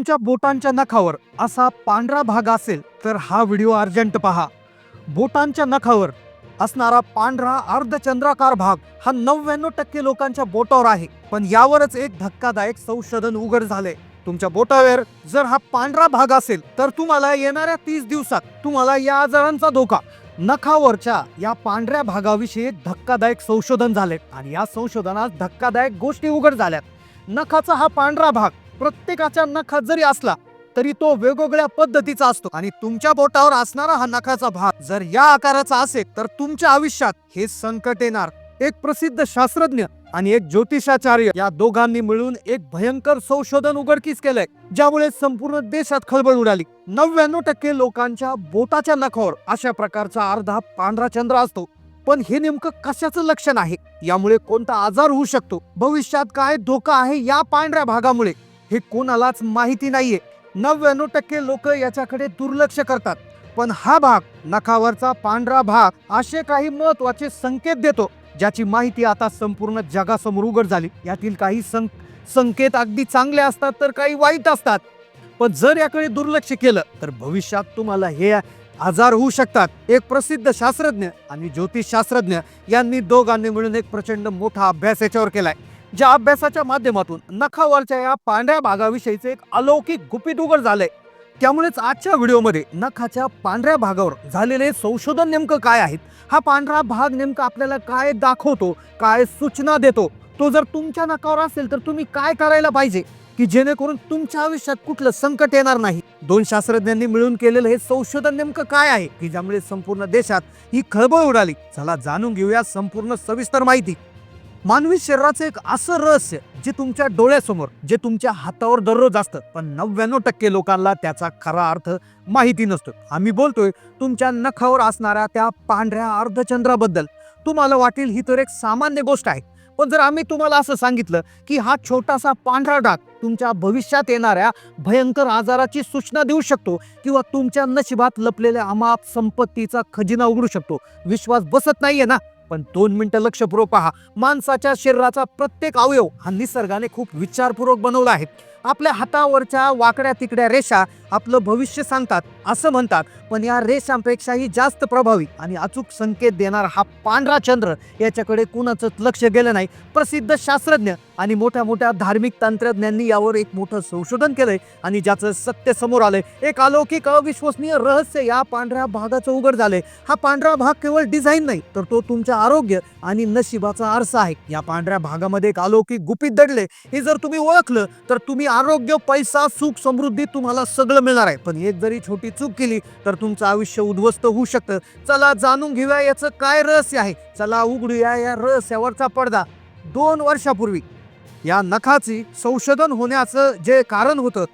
तुमच्या बोटांच्या नखावर असा पांढरा भाग असेल तर हा व्हिडिओ अर्जंट पहा. बोटांच्या नखावर असणारा पांढरा अर्धचंद्राकार भाग हा नव्याण्णव टक्के लोकांच्या बोटावर आहे पण यावरच एक धक्कादायक संशोधन उघड झाले तुमच्या बोटावर जर हा पांढरा भाग असेल तर तुम्हाला येणाऱ्या तीस दिवसात तुम्हाला या आजारांचा धोका. नखावरच्या या पांढऱ्या भागाविषयी धक्कादायक संशोधन झाले आणि या संशोधनात धक्कादायक गोष्टी उघड झाल्यात. नखाचा हा पांढरा भाग प्रत्येकाच्या नखात जरी असला तरी तो वेगवेगळ्या पद्धतीचा असतो. आणि तुमच्या बोटावर असणारा हा नखाचा भाग जर या आकाराचा असेल तर तुमच्या आयुष्यात हे संकट येणार. एक प्रसिद्ध शास्त्रज्ञ आणि एक ज्योतिषाचार्य या दोघांनी मिळून एक भयंकर संशोधन उघडकीस केलंय ज्यामुळे संपूर्ण देशात खळबळ उडाली. नव्याण्णव टक्के लोकांच्या बोटाच्या नखावर अशा प्रकारचा अर्धा पांढरा चंद्र असतो. पण हे नेमकं कशाचं लक्षण आहे? यामुळे कोणता आजार होऊ शकतो? भविष्यात काय धोका आहे या पांढऱ्या भागामुळे? हे कोणालाच माहिती नाहीये. नव्याण्णव टक्के लोक याच्याकडे दुर्लक्ष करतात. पण हा भाग नखावरचा पांढरा भाग असे काही महत्त्वाचे संकेत देतो ज्याची माहिती आता संपूर्ण जगासमोर उघड झाली. यातील काही सं संकेत अगदी चांगले असतात तर काही वाईट असतात. पण जर याकडे दुर्लक्ष केलं तर भविष्यात तुम्हाला हे आजार होऊ शकतात. एक प्रसिद्ध शास्त्रज्ञ आणि ज्योतिषशास्त्रज्ञ यांनी दोघांनी मिळून एक प्रचंड मोठा अभ्यास याच्यावर केलाय. ज्या अभ्यासाच्या माध्यमातून नखावरच्या या पांढऱ्या भागाविषयीचे एक अलौकिक गुपित उघड झालंय. त्यामुळेच आजच्या व्हिडिओमध्ये नखाच्या पांढऱ्या भागावर झालेले संशोधन नेमकं काय आहेत हा पांढरा भाग नेमका आपल्याला काय दाखवतो? काय सूचना देतो? तो जर तुमच्या नखावर असेल तर तुम्ही काय करायला पाहिजे? की जेणेकरून तुमच्या आयुष्यात कुठलं संकट येणार नाही? दोन शास्त्रज्ञांनी मिळून केलेलं हे संशोधन नेमकं काय आहे? की ज्यामुळे संपूर्ण देशात ही खळबळ उडाली? चला जाणून घेऊया संपूर्ण सविस्तर माहिती. मानवी शरीराचं एक असं रहस्य जे तुमच्या डोळ्यासमोर जे तुमच्या हातावर दररोज असतं. पण नव्याण्णव टक्के लोकांना त्याचा खरा अर्थ माहिती नसतो. आम्ही बोलतोय तुमच्या नखावर असणाऱ्या त्या पांढऱ्या अर्धचंद्राबद्दल. तुम्हाला वाटेल ही तर एक सामान्य गोष्ट आहे. पण जर आम्ही तुम्हाला असं सांगितलं की हा छोटासा पांढरा डाग तुमच्या भविष्यात येणाऱ्या भयंकर आजाराची सूचना देऊ शकतो किंवा तुमच्या नशिबात लपलेल्या अमाप संपत्तीचा खजिना उघडू शकतो. विश्वास बसत नाहीये ना? पण दोन मिनिटं लक्षपूर्वक पहा. माणसाच्या शरीराचा प्रत्येक अवयव हा निसर्गाने खूप विचारपूर्वक बनवला आहे. आपल्या हातावरच्या वाकड्या तिकड्या रेषा आपलं भविष्य सांगतात असं म्हणतात. पण या रेषांपेक्षाही जास्त प्रभावी आणि अचूक संकेत देणारा हा पांढरा चंद्र याच्याकडे कुणाचं लक्ष गेलं नाही. प्रसिद्ध शास्त्रज्ञ आणि मोठ्या मोठ्या धार्मिक तंत्रज्ञांनी यावर एक मोठं संशोधन केलंय आणि ज्याचं सत्य समोर आलंय. एक अलौकिक अविश्वसनीय रहस्य या पांढऱ्या भागाचं उघड झालंय. हा पांढरा भाग केवळ डिझाईन नाही तर तो तुमच्या आरोग्य आणि नशिबाचा आरसा आहे. या पांढऱ्या भागामध्ये एक अलौकिक गुपित दडले हे जर तुम्ही ओळखलं तर तुम्ही आरोग्य पैसा सुख समृद्धी तुम्हाला सगळं मिळणार आहे. पण एक जरी छोटी चूक केली तर तुमचं आयुष्य उद्ध्वस्त होऊ शकतं. चला जाणून घेऊया याचं काय रहस्य आहे. चला उघडूया या रहस्यावरचा पडदा. दोन वर्षापूर्वी या नखाची संशोधन होण्याचं जे कारण होतं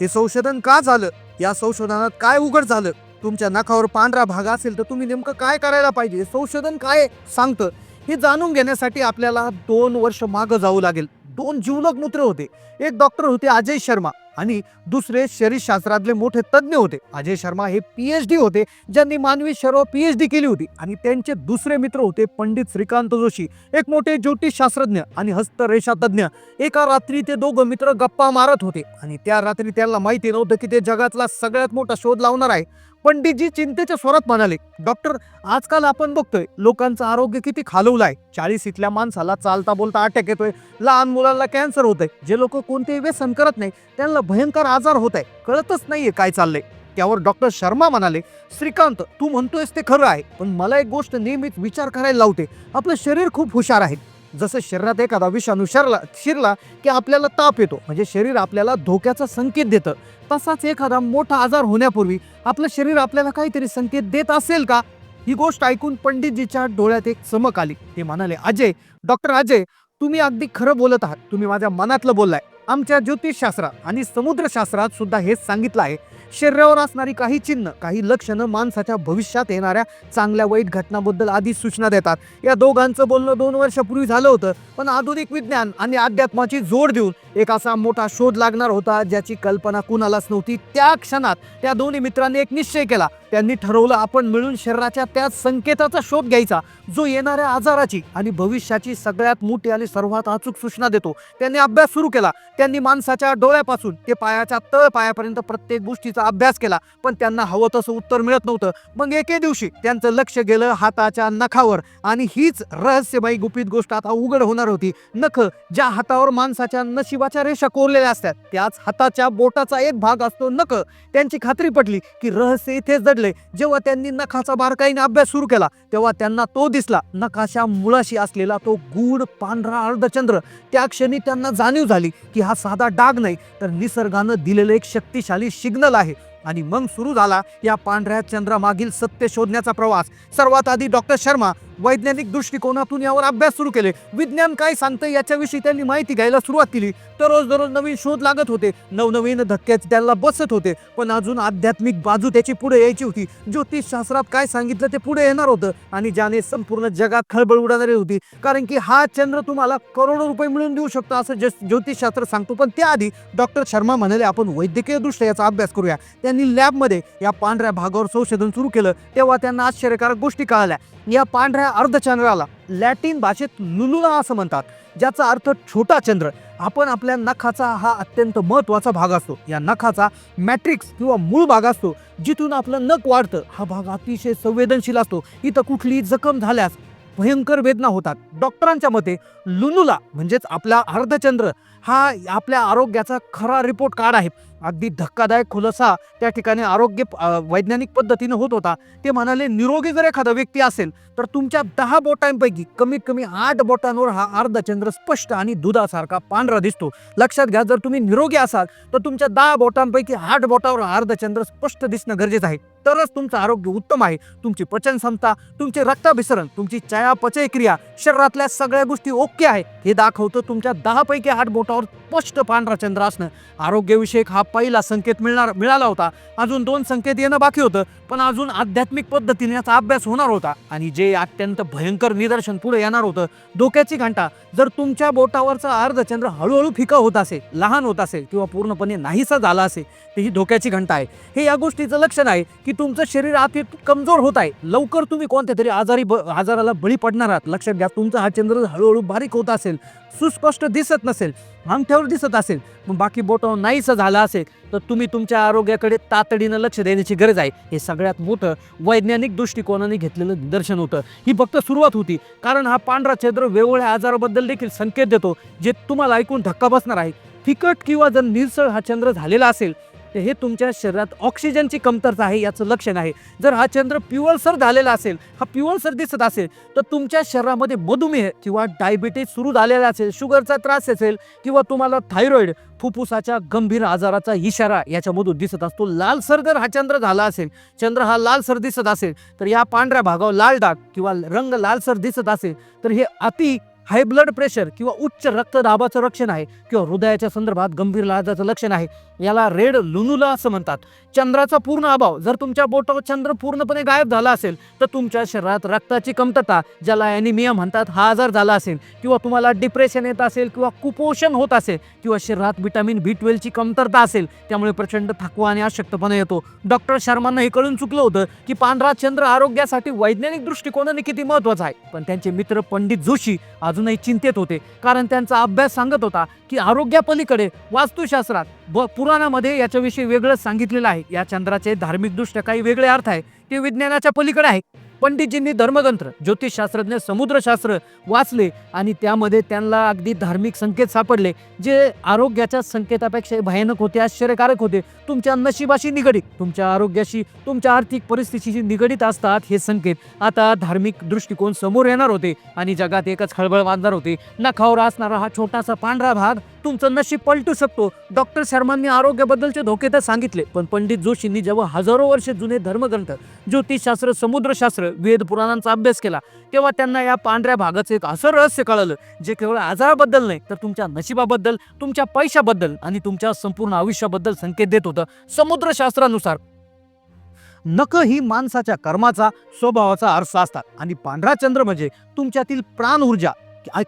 ते संशोधन का झालं? या संशोधनात काय उघड झालं? तुमच्या नखावर पांढरा भाग असेल तर तुम्ही नेमकं काय करायला पाहिजे? संशोधन काय सांगतं? हे जाणून घेण्यासाठी आपल्याला दोन वर्ष मागं जाऊ लागेल. दोन जीवलग मित्र होते. एक डॉक्टर होते अजय शर्मा आणि दुसरे शरीरशास्त्रातले मोठे तज्ज्ञ होते. अजय शर्मा हे पीएच डी होते ज्यांनी मानवी शरीर पीएच डी केली होती. आणि त्यांचे दुसरे मित्र होते पंडित श्रीकांत जोशी एक मोठे ज्योतिषशास्त्रज्ञ आणि हस्तरेषातज्ञ एका रात्री ते दोघं मित्र गप्पा मारत होते. आणि त्या रात्री त्यांना माहिती नव्हतं की ते जगातला सगळ्यात मोठा शोध लावणार आहे. पंडितजी चिंतेच्या स्वरात म्हणाले डॉक्टर आजकाल आपण बघतोय लोकांचं आरोग्य किती खालवलं आहे चाळीस इथल्या माणसाला चालता बोलता अटॅक येतोय. लहान मुलांना कॅन्सर होत आहे जे लोक कोणतेही व्यसन करत नाही त्यांना भयंकर आजार होत आहे कळतच नाहीये काय चाललंय. त्यावर डॉक्टर शर्मा म्हणाले श्रीकांत तू म्हणतोयस ते खरं आहे पण मला एक गोष्ट नियमित विचार करायला लावते. आपलं शरीर खूप हुशार आहे. जसं शरीरात एखादा विषाणू शरला शिरला की आपल्याला ताप येतो. म्हणजे शरीर आपल्याला धोक्याचा संकेत देतं. तसाच एखादा मोठा आजार होण्यापूर्वी आपलं शरीर आपल्याला काहीतरी संकेत देत असेल का? ही गोष्ट ऐकून पंडितजीच्या डोळ्यात एक चमक आली. ते म्हणाले अजय डॉक्टर अजय तुम्ही अगदी खरं बोलत आहात. तुम्ही माझ्या मनातलं बोललाय. आमच्या ज्योतिषशास्त्रात आणि समुद्रशास्त्रात सुद्धा हेच सांगितलं आहे. शरीरावर असणारी काही चिन्ह काही लक्षणं माणसाच्या भविष्यात येणाऱ्या चांगल्या वाईट घटनाबद्दल आधीच सूचना देतात. या दोघांचं बोलणं दोन वर्षापूर्वी झालं होतं पण आधुनिक विज्ञान आणि अध्यात्माची जोड देऊन एक असा मोठा शोध लागणार होता ज्याची कल्पना कुणालाच नव्हती. त्या क्षणात त्या दोन्ही मित्रांनी एक निश्चय केला त्यांनी ठरवलं आपण मिळून शरीराच्या त्या संकेताचा शोध घ्यायचा जो येणाऱ्या आजाराची आणि भविष्याची सगळ्यात मोठी आणि सर्वात अचूक सूचना देतो. त्यांनी अभ्यास सुरू केला. त्यांनी माणसाच्या डोळ्यापासून ते पायाच्या तळ पायापर्यंत प्रत्येक गोष्टीचा अभ्यास केला पण त्यांना हवं तसं उत्तर मिळत नव्हतं. मग एके दिवशी त्यांचं लक्ष गेलं हाताच्या नखावर आणि हीच रहस्यमयी गुपित गोष्ट आता उघड होणार होती. नख ज्या हातावर माणसाच्या नशिबाच्या रेषा कोरलेल्या असतात त्याच हाताच्या बोटाचा एक भाग असतो नख. त्यांची खात्री पटली की रहस्य इथेच दडले जेव्हा त्यांनी नखाचा बारकाईने अभ्यास सुरू केला तेव्हा त्यांना तो दिसला. नखाच्या मुळाशी असलेला तो गूढ पांढरा अर्धचंद्र. त्या क्षणी त्यांना जाणीव झाली की हा साधा डाग नाही तर निसर्गानं दिलेलं एक शक्तिशाली सिग्नल आहे. आणि मग सुरू झाला या पांढऱ्या चंद्रामागील सत्य शोधण्याचा प्रवास. सर्वात आधी डॉक्टर शर्मा वैज्ञानिक दृष्टिकोनातून यावर अभ्यास सुरू केले. विज्ञान काय सांगतं याच्याविषयी त्यांनी माहिती घ्यायला सुरुवात केली. दररोज दररोज नवीन शोध लागत होते. नवनवीन धक्क्यात त्याला बसत होते. पण अजून आध्यात्मिक बाजू त्याची पुढे यायची होती. ज्योतिषशास्त्रात काय सांगितलं ते पुढे येणार होतं. आणि ज्याने संपूर्ण जगात खळबळ उडाणारी होती. कारण की हा चंद्र तुम्हाला करोडो रुपये मिळून देऊ शकतो असं जस- ज्योतिषशास्त्र सांगतो. पण त्याआधी डॉक्टर शर्मा म्हणाले आपण वैद्यकीय दृष्ट्या याचा अभ्यास करूया. त्यांनी लॅबमध्ये या पांढऱ्या भागावर संशोधन सुरू केलं. तेव्हा त्यांना आश्चर्यकारक गोष्टी कळाल्या. या पांढऱ्या अर्धचंद्राला लॅटिन भाषेत लुलुला असं म्हणतात ज्याचा अर्थ छोटा चंद्र. आपण आपल्या नखाचा हा अत्यंत महत्त्वाचा भाग असतो. या नखाचा मॅट्रिक्स किंवा मूळ भाग असतो जिथून आपलं नख वाढतं. हा भाग अतिशय संवेदनशील असतो. इथं कुठलीही जखम झाल्यास भयंकर वेदना होतात. डॉक्टरांच्या मते लुलुला म्हणजेच आपला अर्धचंद्र हा आपल्या आरोग्याचा खरा रिपोर्ट कार्ड आहे. अगदी धक्कादायक खुलासा त्या ठिकाणी आरोग्य वैज्ञानिक पद्धतीने होत होता. ते म्हणाले निरोगी जर एखादा व्यक्ती असेल तर तुमच्या दहा बोटांपैकी कमीत कमी आठ बोटांवर हा अर्धचंद्र स्पष्ट आणि दुधासारखा पांढरा दिसतो. लक्षात घ्या जर तुम्ही निरोगी असाल तर तुमच्या दहा बोटांपैकी आठ बोटावर हा अर्धचंद्र स्पष्ट दिसणं गरजेचं आहे. तरच तुमचं आरोग्य उत्तम आहे. तुमची पचन क्षमता तुमचे रक्ताभिसरण तुमची चयापचय क्रिया शरीरातल्या सगळ्या गोष्टी ओके आहे. हे दाखवतं तुमच्या दहा पैकी आठ बोटावर स्पष्ट पांढरा चंद्र असणं. आरोग्यविषयक हा पहिला संकेत मिळणार मिळाला होता. अजून दोन संकेत येणं बाकी होतं पण अजून आध्यात्मिक पद्धतीने याचा अभ्यास होणार होता. आणि जे अत्यंत भयंकर निदर्शन पुढे येणार होतं डोक्याची घंटा. जर तुमच्या बोटावरचा अर्धचंद्र हळूहळू फिका होत असेल लहान होत असेल किंवा पूर्णपणे नाहीसा झाला असेल तर ही धोक्याची घंटा आहे. हे या गोष्टीचं लक्षण आहे की तुमचं शरीर अति कमजोर होत आहे. लवकर तुम्ही कोणत्या तरी आजारी ब आजाराला बळी पडणार आहात. लक्षात घ्या तुमचा हा चंद्र हळूहळू बारीक होत असेल. सुस्पष्ट दिसत नसेल. अंगठ्यावर दिसत असेल. मग बाकी बोटावर नाहीसं झालं असेल तर तुम्ही तुमच्या आरोग्याकडे तातडीनं लक्ष देण्याची गरज आहे. हे सगळ्यात मोठं वैज्ञानिक दृष्टिकोनाने घेतलेलं निदर्शन होतं. ही फक्त सुरुवात होती. कारण हा पांढरा छेद्र वेगवेगळ्या आजाराबद्दल देखील संकेत देतो जे तुम्हाला ऐकून धक्का बसणार आहे. फिकट किंवा जर निरसळ हा चंद्र झालेला असेल तर हे तुमच्या शरीरात ऑक्सिजनची कमतरता आहे याचं लक्षण आहे. जर हा चंद्र पिवळसर झालेला असेल हा पिवळसर दिसत असेल तर तुमच्या शरीरामध्ये मधुमेह किंवा डायबिटीज सुरू झालेला असेल शुगरचा त्रास असेल किंवा तुम्हाला थायरॉइड फुफ्फुसाच्या गंभीर आजाराचा इशारा याच्यामधून दिसत असतो. लालसर जर हा चंद्र झाला असेल चंद्र हा लालसर दिसत असेल तर या पांढऱ्या भागावर लाल डाग किंवा रंग लालसर दिसत असेल तर हे अति हाय ब्लड प्रेशर किंवा उच्च रक्तदाबाचं लक्षण आहे किंवा हृदयाच्या संदर्भात गंभीर लाजाचं लक्षण आहे याला रेड लुनुला असं म्हणतात. चंद्राचा पूर्ण अभाव जर तुमच्या बोटावर चंद्र पूर्णपणे गायब झाला असेल तर तुमच्या शरीरात रक्ताची कमतरता ज्याला ॲनिमिया म्हणतात हा आजार झाला असेल. किंवा तुम्हाला डिप्रेशन येत असेल किंवा कुपोषण होत असेल किंवा शरीरात विटॅमिन बी ट्वेल्वची कमतरता असेल त्यामुळे प्रचंड थकवा आणि अशक्तपणा येतो. डॉक्टर शर्मांना हे कळून चुकलं होतं की पांढरा चंद्र आरोग्यासाठी वैज्ञानिक दृष्टिकोनाने किती महत्त्वाचा आहे. पण त्यांचे मित्र पंडित जोशी अजूनही चिंतेत होते. कारण त्यांचा अभ्यास सांगत होता की आरोग्यापलीकडे वास्तुशास्त्रात व पुराणामध्ये याच्याविषयी वेगळंच सांगितलेलं आहे. या चंद्राचे धार्मिकदृष्ट्या काही वेगळे अर्थ आहे. ते विज्ञानाच्या पलीकडे आहे. पंडितजींनी धर्मतंत्र ज्योतिषशास्त्रज्ञ समुद्रशास्त्र वाचले आणि त्यामध्ये त्यांना अगदी धार्मिक संकेत सापडले जे आरोग्याच्या संकेतापेक्षा भयानक होते आश्चर्यकारक होते. तुमच्या नशिबाशी निगडीत तुमच्या आरोग्याशी तुमच्या आर्थिक परिस्थितीशी निगडीत असतात हे संकेत. आता धार्मिक दृष्टिकोन समोर येणार होते आणि जगात एकच खळबळ बांधणार होते. नखावर असणारा हा छोटासा पांढरा भाग तुमचं नशीब पलटू शकतो. डॉक्टर शर्मांनी आरोग्याबद्दलचे धोके तर सांगितले पण पंडित जोशींनी जेव्हा हजारो वर्ष जुने धर्मग्रंथ ज्योतिषशास्त्र समुद्रशास्त्र वेद पुराणांचा अभ्यास केला तेव्हा त्यांना या पांढऱ्या भागाचं एक असं रहस्य कळलं जे केवळ आजाराबद्दल नाही तर तुमच्या नशिबाबद्दल तुमच्या पैशाबद्दल आणि तुमच्या संपूर्ण आयुष्याबद्दल संकेत देत होतं समुद्रशास्त्रानुसार. नख ही माणसाच्या कर्माचा स्वभावाचा अर्थ असतात आणि पांढरा चंद्र म्हणजे तुमच्यातील प्राण ऊर्जा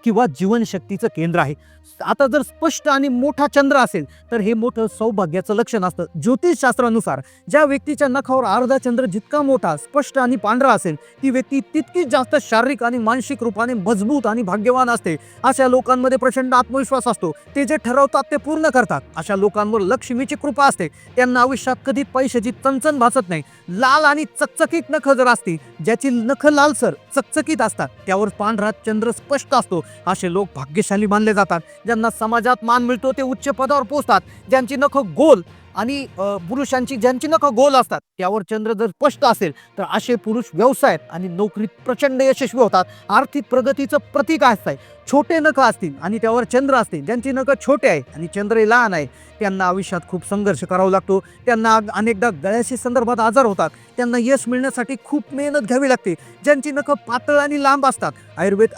किंवा जीवनशक्तीचं केंद्र आहे. आता जर स्पष्ट आणि मोठा चंद्र असेल तर हे मोठं सौभाग्याचं लक्षण असतं. ज्योतिषशास्त्रानुसार ज्या व्यक्तीच्या नखावर अर्धा चंद्र जितका मोठा स्पष्ट आणि पांढरा असेल ती व्यक्ती तितकीच जास्त शारीरिक आणि मानसिक रूपाने मजबूत आणि भाग्यवान असते. अशा लोकांमध्ये प्रचंड आत्मविश्वास असतो. ते जे ठरवतात ते पूर्ण करतात. अशा लोकांवर लक्ष्मीची कृपा असते. त्यांना आयुष्यात कधी पैशाची चणचण भासत नाही. लाल आणि चकचकीत नख जर असतील ज्याची नख लालसर चकचकीत असतात त्यावर पांढरा चंद्र स्पष्ट असतो. असे लोक भाग्यशाली मानले जातात. ज्यांना समाजात मान मिळतो ते उच्च पदावर पोहोचतात. ज्यांची नख गोल आणि पुरुषांची ज्यांची नख गोल असतात त्यावर चंद्र जर स्पष्ट असेल तर असे पुरुष व्यवसायात आणि नोकरीत प्रचंड यशस्वी होतात. आर्थिक प्रगतीचं प्रतीक असतंय छोटे नख असतील आणि त्यावर चंद्र असतील ज्यांची नख छोटे आहे आणि चंद्र हे लहान आहे त्यांना आयुष्यात खूप संघर्ष करावा लागतो. त्यांना अनेकदा गळ्याशी संदर्भात आजार होतात. त्यांना यश मिळण्यासाठी खूप मेहनत घ्यावी लागते. ज्यांची नख पातळ आणि लांब असतात. आयुर्वेद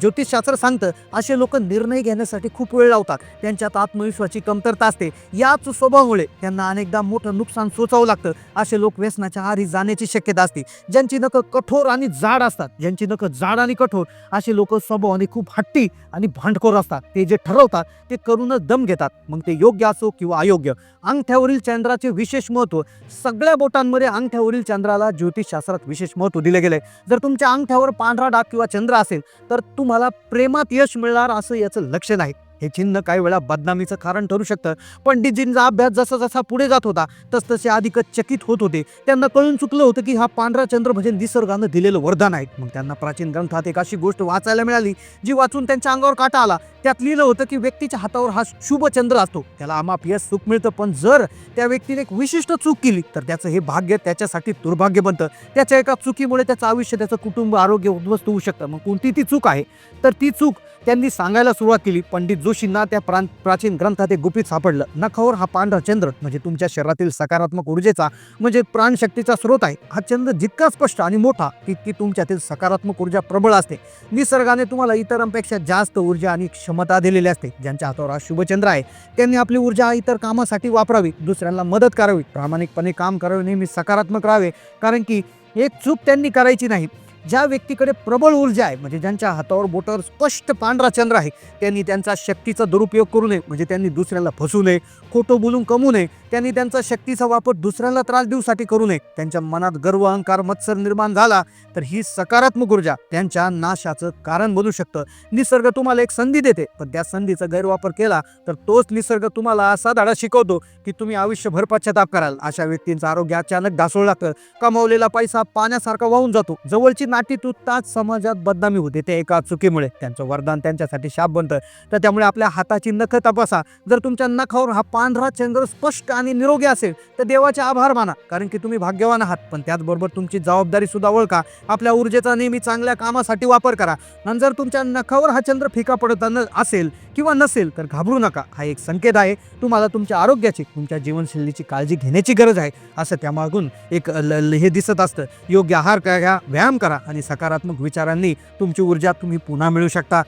ज्योतिषशास्त्र सांगतं असे लोक निर्णय घेण्यासाठी खूप वेळ लावतात. त्यांच्यात आत्मविश्वासाची कमतरता असते. याच स्वभावामुळे त्यांना अनेकदा मोठं नुकसान सोचावं लागतं. असे लोक व्यसनाच्या आहारी जाण्याची शक्यता असते. ज्यांची नखं कठोर आणि जाड असतात. ज्यांची नखं जाड आणि कठोर असे लोक स्वभावाने खूप हट्टी आणि भांडखोर असतात. ते जे ठरवतात ते करूनच दम घेतात. मग ते योग्य असो किंवा अयोग्य. अंगठ्यावरील चंद्राचे विशेष महत्त्व सगळ्या बोटांमध्ये अंगठ्यावरील चंद्राला ज्योतिषशास्त्रात विशेष महत्त्व दिले गेले. जर तुमच्या अंगठ्यावर पांढरा डाग किंवा चंद्र असेल तर तुम्हाला प्रेमात यश मिळणार असं याचं लक्ष नाही. हे चिन्ह काही वेळा बदनामीचं कारण ठरू शकतं. पंडितजींचा अभ्यास जसा जसा पुढे जात होता तसतसे अधिकच चकित होत होते. त्यांना कळून चुकलं होतं की हा पांढरा चंद्र म्हणजे निसर्गानं दिलेलं वरदान आहे. मग त्यांना प्राचीन ग्रंथात एक अशी गोष्ट वाचायला मिळाली जी वाचून त्यांच्या अंगावर काटा आला. त्यात लिहिलं होतं की व्यक्तीच्या हातावर हा शुभचंद्र असतो. त्याला अमाप यश सुख मिळतं पण जर त्या व्यक्तीने एक विशिष्ट चूक केली तर त्याचं हे भाग्य त्याच्यासाठी दुर्भाग्य बनतं. त्याच्या एका चुकीमुळे त्याचं आयुष्य त्याचं कुटुंब आरोग्य उद्ध्वस्त होऊ शकतं. मग कोणती ती चूक आहे? तर ती चूक त्यांनी सांगायला सुरुवात केली. पंडित जोशींना त्या प्रां प्राचीन ग्रंथात एक गुपित सापडलं. नखावर हा पांढरा चंद्र म्हणजे तुमच्या शरीरातील सकारात्मक ऊर्जेचा म्हणजे प्राणशक्तीचा स्रोत आहे. हा चंद्र जितका स्पष्ट आणि मोठा तितकी तुमच्यातील सकारात्मक ऊर्जा प्रबळ असते. निसर्गाने तुम्हाला इतरांपेक्षा जास्त ऊर्जा आणि क्षमता दिलेली असते ज्यांच्या हातावर हा शुभचंद्र आहे त्यांनी आपली ऊर्जा इतर कामासाठी वापरावी दुसऱ्यांना मदत करावी प्रामाणिकपणे काम करावे नेहमी सकारात्मक राहावे कारण की एक चूक त्यांनी करायची नाही. ज्या व्यक्तीकडे प्रबळ ऊर्जा आहे म्हणजे ज्यांच्या हातावर बोटावर स्पष्ट पांढरा चंद्र आहे त्यांनी त्यांचा शक्तीचा दुरुपयोग करू नये म्हणजे त्यांनी दुसऱ्याला फसू नये खोटं बोलून कमवू नये त्यांनी त्यांचा शक्तीचा वापर दुसऱ्यांना त्रास देऊसाठी करू नये. त्यांच्या मनात गर्व अहंकार मत्सर निर्माण झाला तर ही सकारात्मक ऊर्जा त्यांच्या नाशाचं कारण बनू शकतं. निसर्ग तुम्हाला एक संधी देते पण त्या संधीचा गैरवापर केला तर तोच निसर्ग तुम्हाला असा धडा शिकवतो की तुम्ही आयुष्यभर पश्चाताप कराल. अशा व्यक्तींचं आरोग्य अचानक ढासळू लागतं. कमावलेला पैसा पाण्यासारखा वाहून जातो. जवळची नाटी तुटताच समाजात बदनामी होते. त्या एका चुकीमुळे. त्यांचं वरदान त्यांच्यासाठी शाप बनतं. तर त्यामुळे आपल्या हाताची नख तपासा. जर तुमच्या नखावर हा पांढरा चंद्र स्पष्ट आणि निरोगी असेल तर देवाचे आभार माना. कारण की तुम्ही भाग्यवान आहात पण त्याचबरोबर तुमची जबाबदारी सुद्धा ओळखा. आपल्या ऊर्जेचा नेहमी चांगल्या कामासाठी वापर करा. आणि जर तुमच्या नखावर हा चंद्र फिका पडत असेल किंवा नसेल तर घाबरू नका. हा एक संकेत आहे. तुम्हाला तुमच्या आरोग्याची तुमच्या जीवनशैलीची काळजी घेण्याची गरज आहे. असं त्यामागून एक ल- ल- हे दिसत असतं. योग्य आहार घ्या व्यायाम करा आणि सकारात्मक विचारांनी तुमची ऊर्जा तुम्ही पुन्हा मिळू शकता.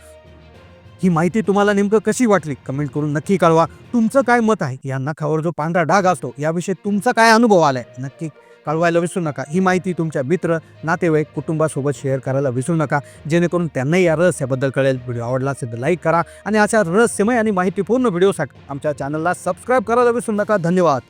ही माहिती तुम्हाला नेमकं कशी वाटली? कमेंट करून नक्की कळवा. तुमचं काय मत आहे? या नखावर जो पांढरा डाग असतो याविषयी तुमचा काय अनुभव आलाय? नक्की कळवायला विसरू नका. ही माहिती तुमच्या मित्र नातेवाईक कुटुंबासोबत शेअर करायला विसरू नका. जेणेकरून त्यांनाही या रहस्याबद्दल कळेल. व्हिडिओ आवडला असेल तर लाईक करा आणि अशा रहस्यमय आणि माहितीपूर्ण व्हिडिओसाठी आमच्या चॅनलला सबस्क्राईब करायला विसरू नका. धन्यवाद.